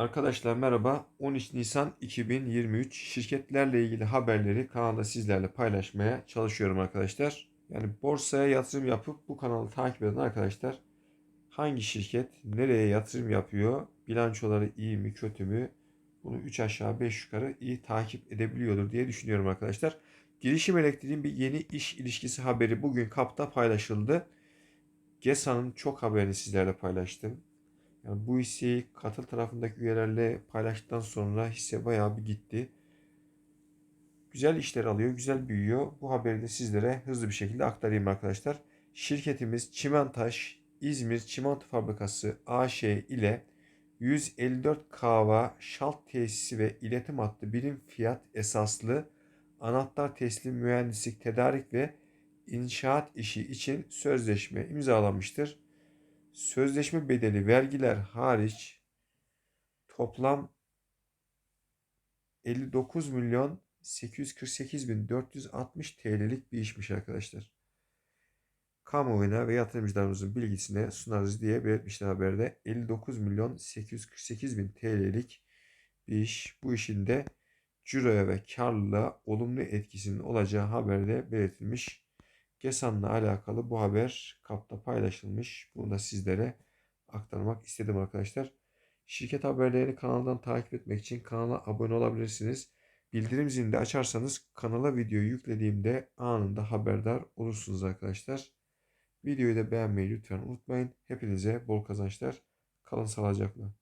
Arkadaşlar merhaba. 13 Nisan 2023 şirketlerle ilgili haberleri kanalda sizlerle paylaşmaya çalışıyorum arkadaşlar. Yani borsaya yatırım yapıp bu kanalı takip eden arkadaşlar hangi şirket nereye yatırım yapıyor, bilançoları iyi mi kötü mü bunu 3 aşağı 5 yukarı iyi takip edebiliyordur diye düşünüyorum arkadaşlar. Girişim Elektriğin bir yeni iş ilişkisi haberi bugün kapta paylaşıldı. GESA'nın çok haberini sizlerle paylaştım. Yani bu hisseyi katıl tarafındaki üyelerle paylaştıktan sonra hisse bayağı bir gitti. Güzel işler alıyor, güzel büyüyor. Bu haberi de sizlere hızlı bir şekilde aktarayım arkadaşlar. Şirketimiz Çimentaş İzmir Çimento Fabrikası AŞ ile 154 kava şalt tesisi ve iletim hattı birim fiyat esaslı anahtar teslim mühendislik tedarik ve inşaat işi için sözleşme imzalamıştır. Sözleşme bedeli vergiler hariç toplam 59 milyon 848 bin 460 TL'lik bir işmiş arkadaşlar. Kamuoyuna ve yatırımcılarımızın bilgisine sunarız diye belirtmişler haberde. 59 milyon 848 bin TL'lik bir iş. Bu işin de ciroya ve karlılığa olumlu etkisinin olacağı haberde belirtilmiş. GESAN'la alakalı bu haber kapta paylaşılmış. Bunu da sizlere aktarmak istedim arkadaşlar. Şirket haberlerini kanaldan takip etmek için kanala abone olabilirsiniz. Bildirim zilini de açarsanız kanala videoyu yüklediğimde anında haberdar olursunuz arkadaşlar. Videoyu da beğenmeyi lütfen unutmayın. Hepinize bol kazançlar. Kalın sağlıcakla.